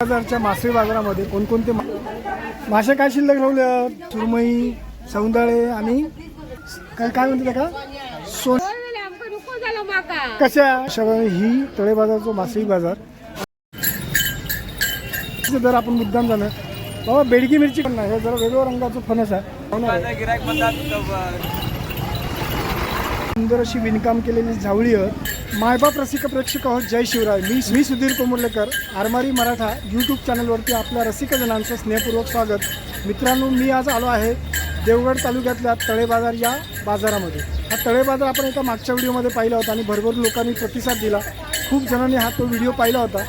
बाजारच्या मासळी बाजारामध्ये कोणकोणते मासे काय शिल्लक ठेवले सुरमई सौंदळे आणि काय काय म्हणते का सोन कशा? अशा ही तळे बाजारचा मासळी बाजार. दर आपण मुद्दाम झालं बाबा बेडकी मिरची पण नाही जरा वेगळ्या रंगाचं फणस आहे. सुंदर अशी विणकाम केलेली झावळी आहे. मायबाप रसिक प्रेक्षक आहोत. जय शिवराय. मी मी सुधीर कोमुर्लेकर आरमारी मराठा यूट्यूब चॅनलवरती आपल्या रसिकजनांचं स्नेहपूर्वक स्वागत. मित्रांनो मी आज आलो आहे देवगड तालुक्यातल्या तळे बाजार या बाजारामध्ये. हा तळे बाजार आपण एका मागच्या व्हिडिओमध्ये पाहिला होता आणि भरभर लोकांनी प्रतिसाद दिला. खूप जणांनी हा तो व्हिडिओ पाहिला होता.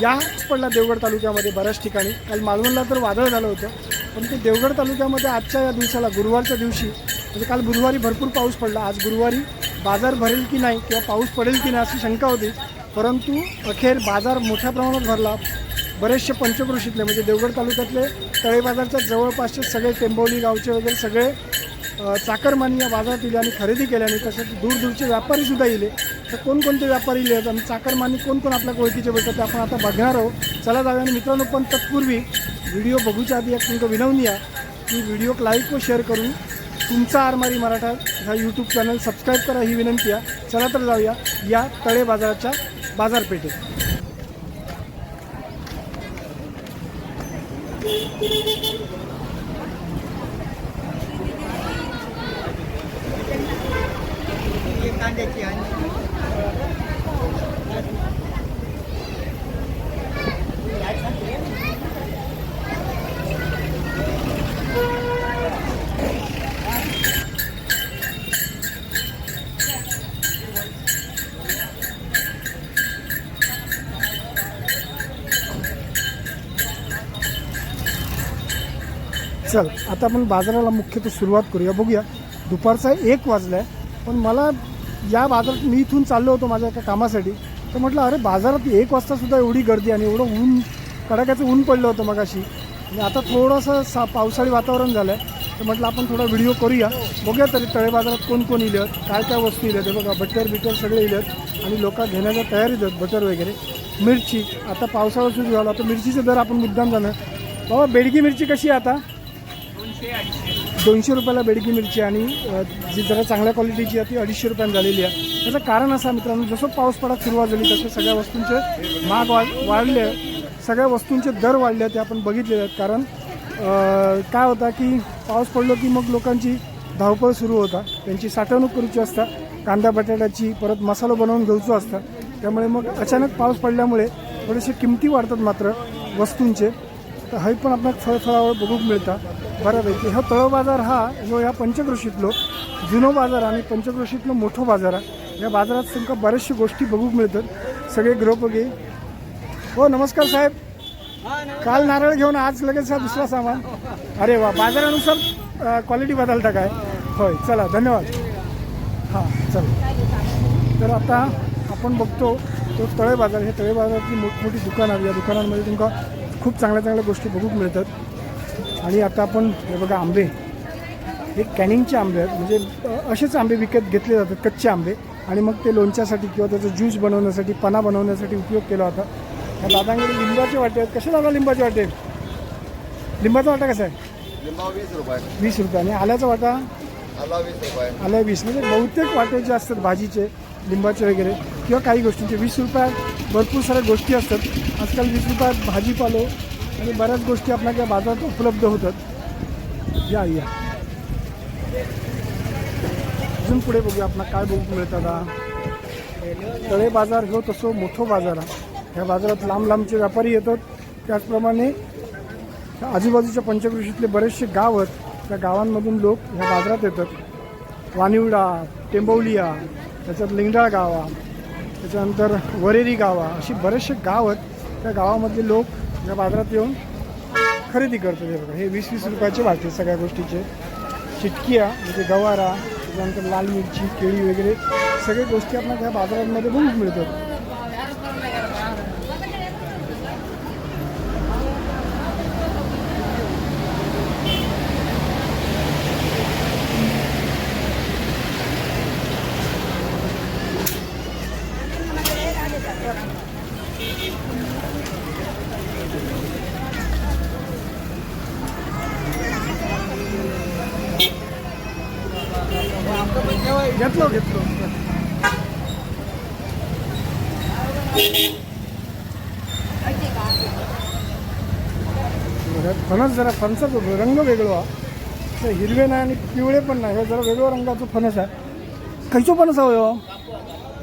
याच पडला देवगड तालुक्यामध्ये बऱ्याच ठिकाणी. काल मालवणला तर वादळ झालं होतं. पण ते देवगड तालुक्यामध्ये आजच्या या दिवसाला गुरुवारच्या दिवशी म्हणजे काल गुरुवारी भरपूर पाऊस पडला. आज गुरुवारी बाजार भरेल की नाही किंवा पाऊस पडेल की नाही अशी शंका होती. परंतु अखेर बाजार मोठ्या प्रमाणात भरला. बरेचसे पंचक्रोशीतले म्हणजे देवगड तालुक्यातले तळे बाजारच्या जवळपासचे सगळे टेंबोली गावचे वगैरे सगळे चाकरमानी या बाजारात इले आणि खरेदी केल्याने तसंच दूरदूरचे व्यापारीसुद्धा येले तर कोणकोणते व्यापारी इले? आहेत आणि चाकरमानी कोण कोण आपल्या ओळखीचे भेटतात ते आपण आता बघणार आहोत. चला जाऊया आणि मित्रांनो पण तत्पूर्वी व्हिडिओ बघूच्या आधी एक तुमचं विनवणी आहे की व्हिडिओ लाईक व शेअर करून तुमचा आरमारी मराठा हा यूट्यूब चॅनल सबस्क्राईब करा ही विनंती आहे. चला तर जाऊया या तळे बाजाराच्या बाजारपेठेत. चल आता आपण बाजाराला मुख्यतः सुरुवात करूया. बघूया दुपारचा एक वाजला आहे पण मला या बाजारात मी इथून चाललो होतो माझ्या एका कामासाठी. तर म्हटलं अरे बाजारात एक वाजता सुद्धा एवढी गर्दी आणि एवढं ऊन कडाक्याचं ऊन पडलं होतं मगाशी. आणि आता थोडंसं सा पावसाळी वातावरण झालं आहे तर म्हटलं आपण थोडा व्हिडिओ करूया. बघूया तरी तळे बाजारात कोण कोण इले काय काय वस्तू इले ते बघा बटर बिटर सगळे इले आहेत आणि लोक घेण्याच्या तयारीत आहेत बटर वगैरे. मिरची आता पावसाळा सुरू झाला तर मिरचीचे दर आपण मुद्दाम जाणार. बाबा बेडगी मिरची कशी आहे आता? दोनशे रुपयाला बेडकी मिरची आणि जी जरा चांगल्या क्वालिटीची आहे ती अडीचशे रुपयाने झालेली आहे. त्याचं कारण असं आहे मित्रांनो जसं पाऊस पडत सुरुवात झाली तसं सगळ्या वस्तूंचे महाग वाढ वाढले सगळ्या वस्तूंचे दर वाढले ते आपण बघितले आहेत. कारण काय होता की पाऊस पडलो की मग लोकांची धावपळ सुरू होता. त्यांची साठवणूक करूची असता. कांदा बटाट्याची परत मसाला बनवून घ्यायचो असतं. त्यामुळे मग अचानक पाऊस पडल्यामुळे थोडेसे किमती वाढतात मात्र वस्तूंचे. तर हे पण आपल्याला फळफळावर बघूक मिळतात बऱ्यापैकी. हा तळ बाजार हा जो या पंचक्रोशीतलो जुनो बाजार आणि पंचक्रोशीतलो मोठं बाजार आहे. या बाजारात तुमका बऱ्याचशा गोष्टी बघूक मिळतात. सगळे गृहपगे. हो नमस्कार साहेब. काल नारळ घेऊन आज लगेच हा दुसरा सामान. अरे वा बाजारानुसार क्वालिटी बदलता काय? होय चला धन्यवाद. हां चला. तर आता आपण बघतो तो तळे बाजार हे तळे बाजारातली मोठमोठी दुकानं या दुकानांमध्ये तुमका खूप चांगल्या चांगल्या गोष्टी बघूक मिळतात. आणि आता आपण हे बघा आंबे. हे कॅनिंगचे आंबे आहेत. म्हणजे असेच आंबे विकत घेतले जातात कच्चे आंबे. आणि मग ते लोणच्यासाठी किंवा त्याचं ज्यूस बनवण्यासाठी पना बनवण्यासाठी उपयोग केला होता. या दादांकडे लिंबाचे वाटे आहेत. कसे दादा लिंबाचे वाटे लिंबाचा वाटा कसा आहे? लिंबा वीस रुपये. वीस रुपये. आणि आल्याचा वाटा? आला वीस रुपये. आल्या वीस. म्हणजे बहुतेक वाटे जे असतात भाजीचे लिंबाचे वगैरे किंवा काही गोष्टींचे. वीस रुपयात भरपूर साऱ्या गोष्टी असतात. आजकाल वीस रुपयात भाजीपालो आणि बऱ्याच गोष्टी आपल्या या बाजारात उपलब्ध होतात. या या. अजून पुढे बघूया आपण काय बघू मिळतात हा. तळे बाजार हो तसो मोठो बाजार आहे ह्या बाजारात लांब लांबचे व्यापारी येतात. त्याचप्रमाणे आजूबाजूच्या पंचकृषीतले बरेचसे गाव आहेत. त्या गावांमधून लोक ह्या बाजारात येतात. वानिवडा टेंबवलिया त्याच्यात लिंगडाळ गावा त्याच्यानंतर वरेरी गावा अशी बरेचसे गाव आहेत. त्या गावामधले लोक या बाजारात येऊन खरेदी करतो हे बघा. हे वीस वीस रुपयाचे वाटते सगळ्या गोष्टीचे. चिटकिया म्हणजे गवारा त्याच्यानंतर लाल मिरची केळी वगैरे सगळ्या गोष्टी आपल्याला त्या बाजारांमध्ये बघून मिळतात घेतलो घेतलो फणस जरा फणसाचा रंग वेगळा तर हिरवे नाही आणि पिवळे पण नाही. हे जरा वेगळ्या रंगाचं फणस आहे. खयचो फणस हवं हो.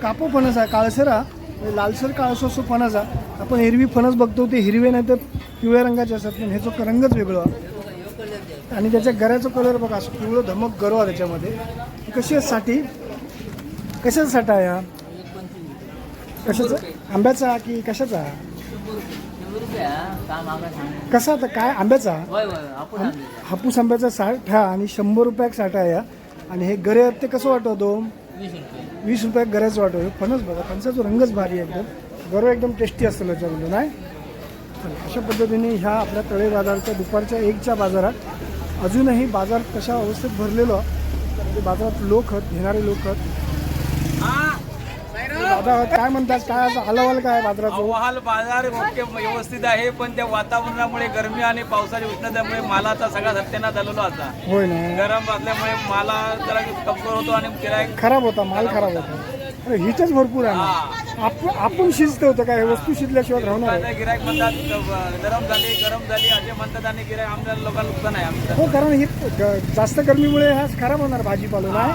कापो फणस आहे काळसरा म्हणजे लालसर काळसर असो फणस आहे. आपण हिरवी फणस बघतो ते हिरवे नाही तर पिवळ्या रंगाचे असतात. पण ह्याचं रंगच वेगळा आहे. आणि त्याच्या गऱ्याचा कलर बघा असं पिवळं धमक गरवा त्याच्यामध्ये. कशी साठी कशाचा साठा आहे हा? कशाचा? आंब्याचा की कशाचा? कसा आता? काय? आंब्याचा? हापूस आंब्याचा. साठा आणि शंभर रुपयाक साठा आहे. आणि हे गरे ते कसं वाटवतो? वीस रुपयात गऱ्याचं वाटवतो. फणस बघा फणसाचा रंगच भारी आहे एकदम. गरव एकदम टेस्टी असतं त्याच्यामध्ये नाही अशा पद्धतीने ह्या आपल्या तळे बाजारच्या दुपारच्या एकच्या बाजारात अजूनही बाजार कशा अवस्थेत भरलेलो. म्हणजे बाजारात लोक आहेत घेणारे लोक आहेत. दादा काय म्हणतात काय असं हलवाल काय बाजाराचं? अहवाल बाजार व्यवस्थित आहे पण त्या वातावरणामुळे गरमी आणि पावसाच्या उष्णतेमुळे मालाचा सगळा सत्यानाश झालेला आता. होय ना? गरम असल्यामुळे माला जरा कमजोर होतो आणि गिरायक खराब होता माल खराब होता. अरे हिचच भरपूर आहे ना? आपण आपण शिजत होतं काय? वस्तू शिजल्याशिवाय राहणार आहे. गिरायक म्हणतात ग- गरम झाली गरम झाली असे म्हणतात आणि गिरायक आमच्या लोकांना नुकसान आहे आमचं. हो कारण ही ग- जास्त गरमीमुळे हा खराब होणार भाजीपालो नाही?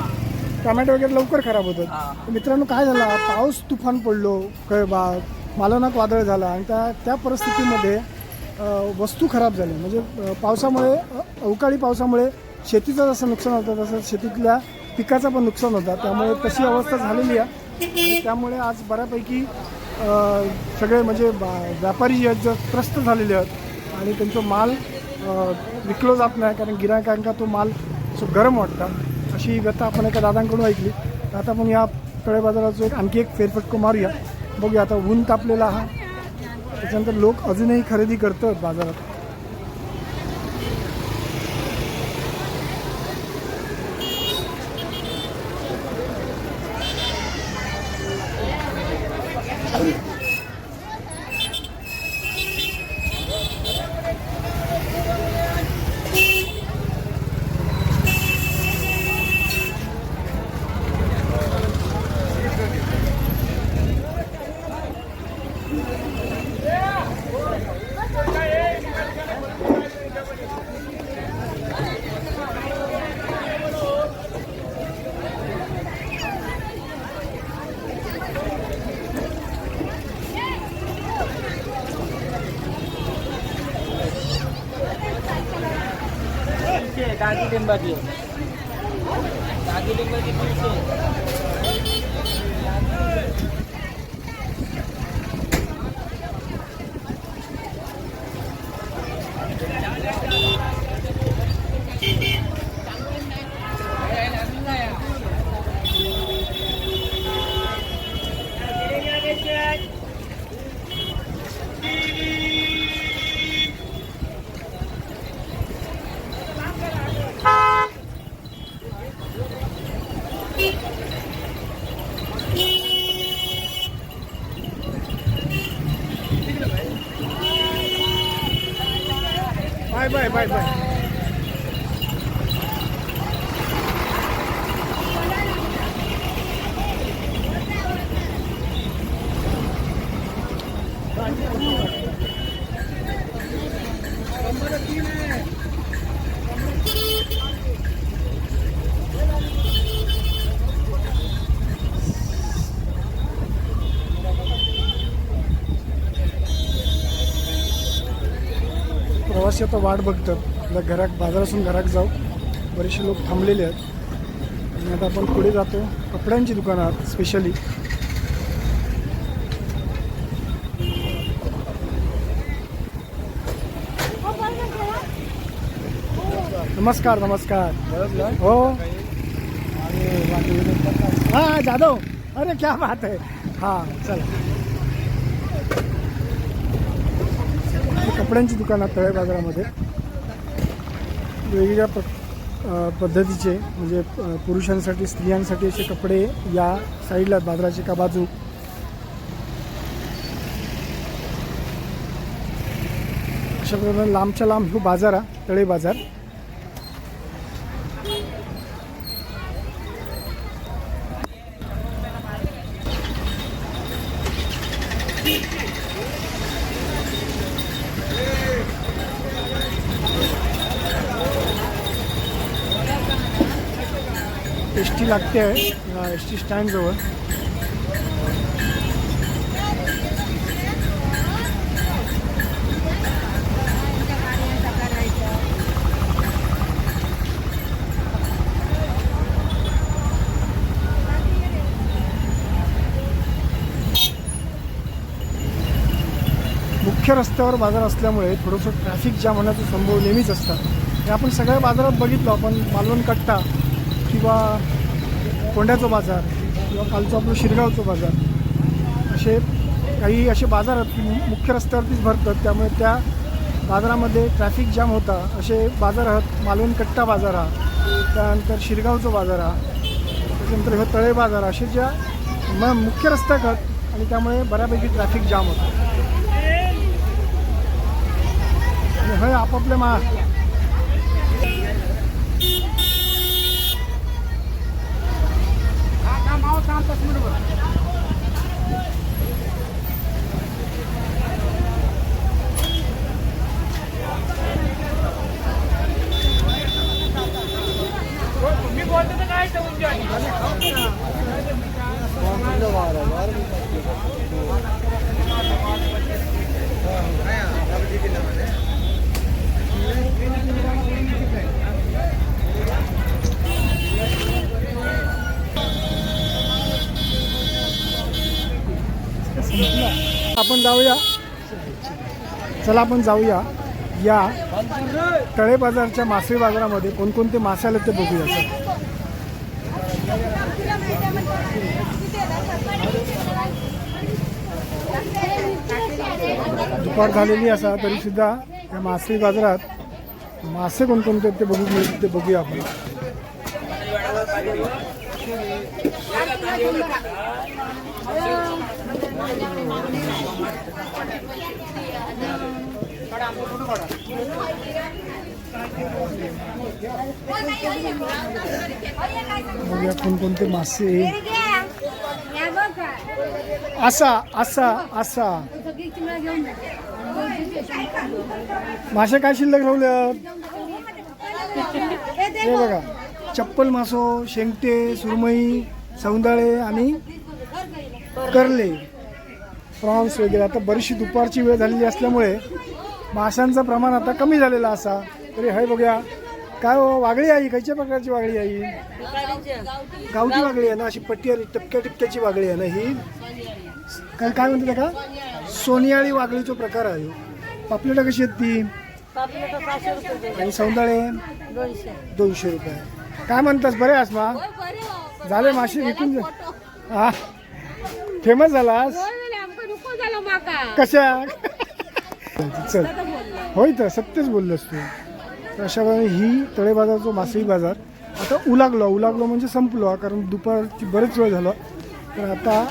टोमॅटो वगैरे लवकर खराब होतात. मित्रांनो काय झालं? पाऊस तुफान पडलो काय बा मालवणात वादळ झाला आणि त्या त्या परिस्थितीमध्ये वस्तू खराब झाल्या म्हणजे पावसामुळे अवकाळी पावसामुळे शेतीचं जसं नुकसान होतं तसं शेतीतल्या पिकाचं पण नुकसान होतं. त्यामुळे तशी अवस्था झालेली आहे. त्यामुळे आज बऱ्यापैकी सगळे म्हणजे बा- व्यापारी जे आहेत जे त्रस्त झालेले आहेत आणि त्यांचा माल विकलो जात नाही कारण गिरायकांका तो माल गरम वाटतं. अशी व्यथा आपण एका दादांकडून ऐकली. तर आता आपण या तळे बाजाराचं एक आणखी एक फेरफटको मारूया. बघूया आता ऊन तापलेला हा त्याच्यानंतर लोक अजूनही खरेदी करतात बाजारात. टाकी लिंबाची. टाकी लिंबाची तीनशे bye, bye. बाय आता वाट बघतात. आपल्या घरात बाजारातून घरात जाऊ बरेचसे लोक थांबलेले आहेत. आणि आता आपण पुढे जातो. कपड्यांची दुकानं स्पेशली नमस्कार नमस्कार. हो. हां जाधव. अरे क्या बात है. हां चला. कपड्यांची दुकान तळे बाजारामध्ये. वेगवेगळ्या प पद्धतीचे म्हणजे पुरुषांसाठी स्त्रियांसाठी असे कपडे या साईडला बाजाराचे बाजाराची का बाजू. अशा प्रकारे लांबच्या लांब हो बाजार हा तळे बाजार. टी लागते आहे एस टी स्टँडजवळ मुख्य रस्त्यावर बाजार असल्यामुळे थोडंसं ट्रॅफिक जाम होण्याचा संभव नेहमीच असतात हे आपण सगळ्या बाजारात बघितलो आपण मालवण कट्टा किंवा कोंड्याचा बाजार किंवा कालचं आपलं शिरगावचं बाजार असे काही असे बाजार आहेत मुख्य रस्त्यावरतीच भरतात. त्यामुळे त्या बाजारामध्ये ट्रॅफिक जाम होता. असे बाजार आहेत. मालवण कट्टा बाजार हा त्यानंतर शिरगावचं बाजार हा त्याच्यानंतर हे तळे बाजार असे ज्या म मुख्य रस्त्या आहेत आणि त्यामुळे बऱ्यापैकी ट्रॅफिक जाम होता. आणि हे आपापल्या मा आपण जाऊया. चला आपण जाऊया. या तळे बाजारच्या मासे बाजारामध्ये कोणकोणते मासे आले ते बघूया सर दुपार झालेली असा तरी सुद्धा या मासळी बाजारात मासे कोणकोणते ते बघू मिळतील ते बघूया आपण. बघूया कोणकोणते मासे असा असा असा मासे काय शिल्लक ठेवले हे बघा चप्पल मासो शेंगटे सुरमई सौंदाळे आणि करले. प्रॉन्स वगैरे. आता बरीचशी दुपारची वेळ झालेली असल्यामुळे माशांचं प्रमाण आता कमी झालेलं असा. तरी हे बघूया. काय हो वागळी आई कशा प्रकारची वागळी आई? गावठी वागळी आहे ना अशी पट्टी आली टपक्या टिपक्याची वागळी आहे ना ही. काय काय म्हणते का सोनियाळी वागळीचा प्रकार आहे. पापलेटा कशी आहेत ती? आणि सौंदाळे? दोनशे रुपये. काय म्हणतास बरे आस मा? झाले मासे विकून जा- हा. फेमस झालास? कशा? चल. होय तर सत्यच बोललोस तू. तर अशा प्रकारे ही तळे जो मासळी बाजार आता उलागलो उलागलो म्हणजे संपलो कारण दुपारची बरेच वेळ झाला. तर आता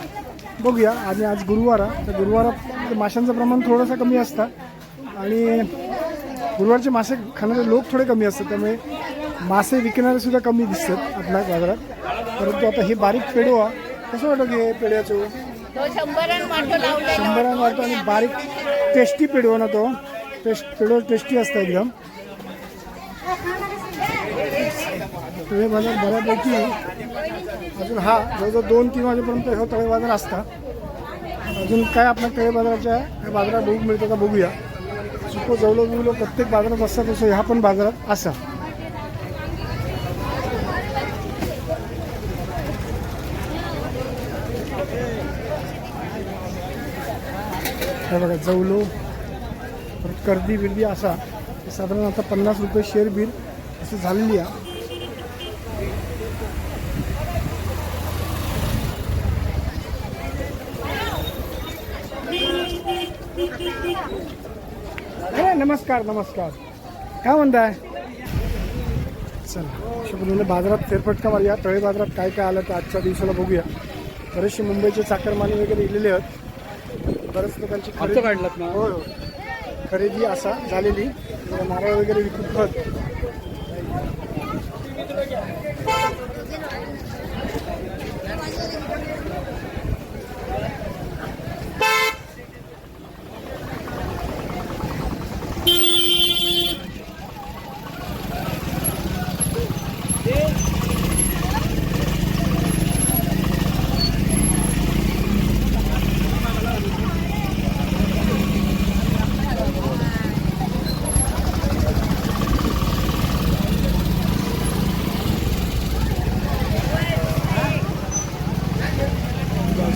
बघूया आणि आज गुरुवार तर गुरुवारात माशांचं प्रमाण थोडंसं कमी असतं. आणि गुरुवारचे मासे खाणारे लोक थोडे कमी असतात त्यामुळे मासे विकणारे सुद्धा कमी दिसतात आपल्या बाजारात. परंतु आता हे बारीक पेडो कसं वाटतं की हे पेड्याचं शंभरान वाटतो आणि बारीक टेस्टी पिढवा ना तो. टेस्ट पेडो टेस्टी असतं एकदम. तळे बाजार बऱ्यापैकी अजून हा जवळजवळ दोन तीन वाजेपर्यंत हा तळे बाजार असता. अजून काय आपल्या तळे बाजाराच्या बाजारात बघू मिळतं का बघूया. सुको जवळ जवळ प्रत्येक बाजारात असतात तसं ह्या पण बाजारात असा. हे बघा जवलो. परत कर्दी बिर्दी असा. साधारण आता पन्नास रुपये शेअर बिल असं झालेली आहे. नमस्कार नमस्कार. काय म्हणताय? चला बाजारात फेरफटका मारूया. तळे बाजारात काय काय आलं तर आजच्या दिवसाला बघूया. बरेचसे मुंबईचे चाकरमानी वगैरे इलेले आहेत. बऱ्याच लोकांची खरेदी काढलात ना? होय होय खरेदी असा झालेली. नारळ वगैरे विकून खत.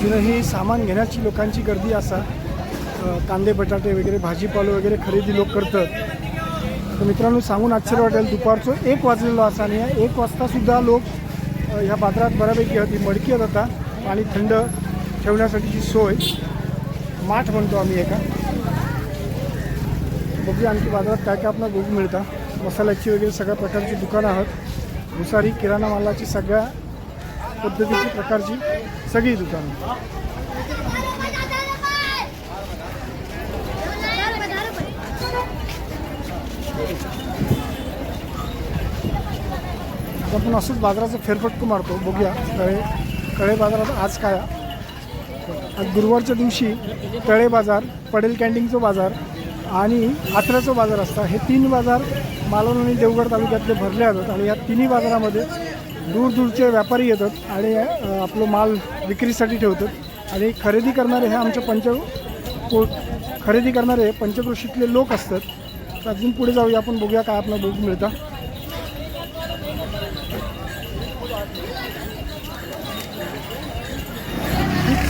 अजूनही सामान घेण्याची लोकांची गर्दी असा. कांदे बटाटे वगैरे भाजीपालो वगैरे खरेदी लोक करतात. तर मित्रांनो सांगून आश्चर्य वाटेल दुपारचं एक वाजलेलो असा आणि या एक वाजतासुद्धा लोक ह्या बाजारात बऱ्यापैकी होती मडकी येत होता पाणी थंड ठेवण्यासाठीची सोय. माठ म्हणतो आम्ही एका. बघूया आणखी बाजारात काय काय आपल्याला बघू मिळतं. मसाल्याची वगैरे सगळ्या प्रकारची दुकानं आहेत. भुसारी किराणा मालाची सगळ्या पद्धतीची प्रकारची सगळी दुकानं. आपण असंच बाजाराचं फेरफटकं मारतो बघूया. कळे कळे बाजारात आज काय? आज गुरुवारच्या दिवशी तळे बाजार पडेल कॅन्टीनचं बाजार आणि आत्र्याचं बाजार असतं. हे तीन बाजार मालवण आणि देवगड तालुक्यातले भरले जातात आणि या तिन्ही बाजारामध्ये दूरदूरचे व्यापारी येतात आणि आपलं माल विक्रीसाठी ठेवतात. आणि खरेदी करणारे हे आमच्या पंच को खरेदी करणारे पंचक्रोशीतले लोक असतात. तर अजून पुढे जाऊया आपण बघूया काय आपला बघू मिळतं.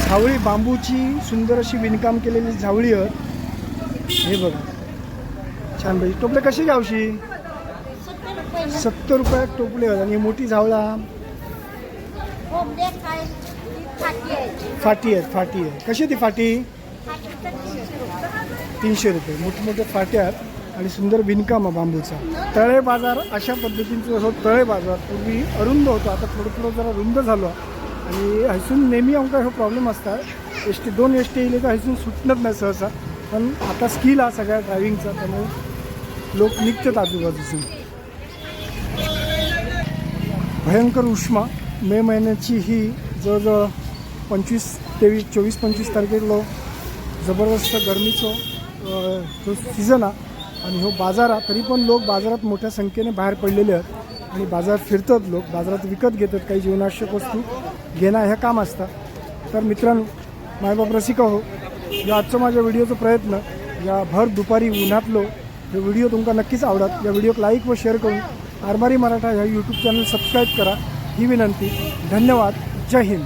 झावळी बांबूची सुंदर अशी विणकाम केलेली झावळी आहे. हे बघा. छान बाई टोपले कशी गावशी सत्तर रुपयात टोपले आहेत आणि ही मोठी झावळा फाटी आहेत फाटी आहे कशी ती फाटी? तीनशे रुपये. मोठे मोठे फाट्या आहेत आणि सुंदर विणकाम आहे बांबूचा. तळे बाजार अशा पद्धतीचं जसं तळे बाजार. पूर्वी अरुंद होतो आता थोडं थोडं जरा रुंद झालो. आणि हयसून नेहमी आमका हो प्रॉब्लेम असतात एस टी दोन एस टी येईल तर हयसून सुटणंच नाही सहसा. पण आता स्किल हा सगळ्या ड्रायव्हिंगचा त्यामुळे लोक निघतात आजूबाजूसून भयंकर उष्मा मे महिन्याची ही जवळजवळ पंचवीस तेवीस चोवीस पंचवीस तारखेलो जबरदस्त गरमीचो जो सीझन आहे आणि हो बाजार तरी पण लोक बाजारात मोठ्या संख्येने बाहेर पडलेले आहेत आणि बाजारात फिरतात लोक बाजारात विकत घेतात काही जीवनावश्यक वस्तू घेणं हे काम असतं. तर मित्रांनो मायबाप रसिका हो या आजचं माझ्या व्हिडिओचा प्रयत्न या भर दुपारी उन्हातलो हे व्हिडिओ तुमका नक्कीच आवडत. या व्हिडिओक लाईक व शेअर करून आरमारी मराठा ह्या यूट्यूब चॅनल सबस्क्राईब करा. ही विनंती. धन्यवाद. जय हिंद.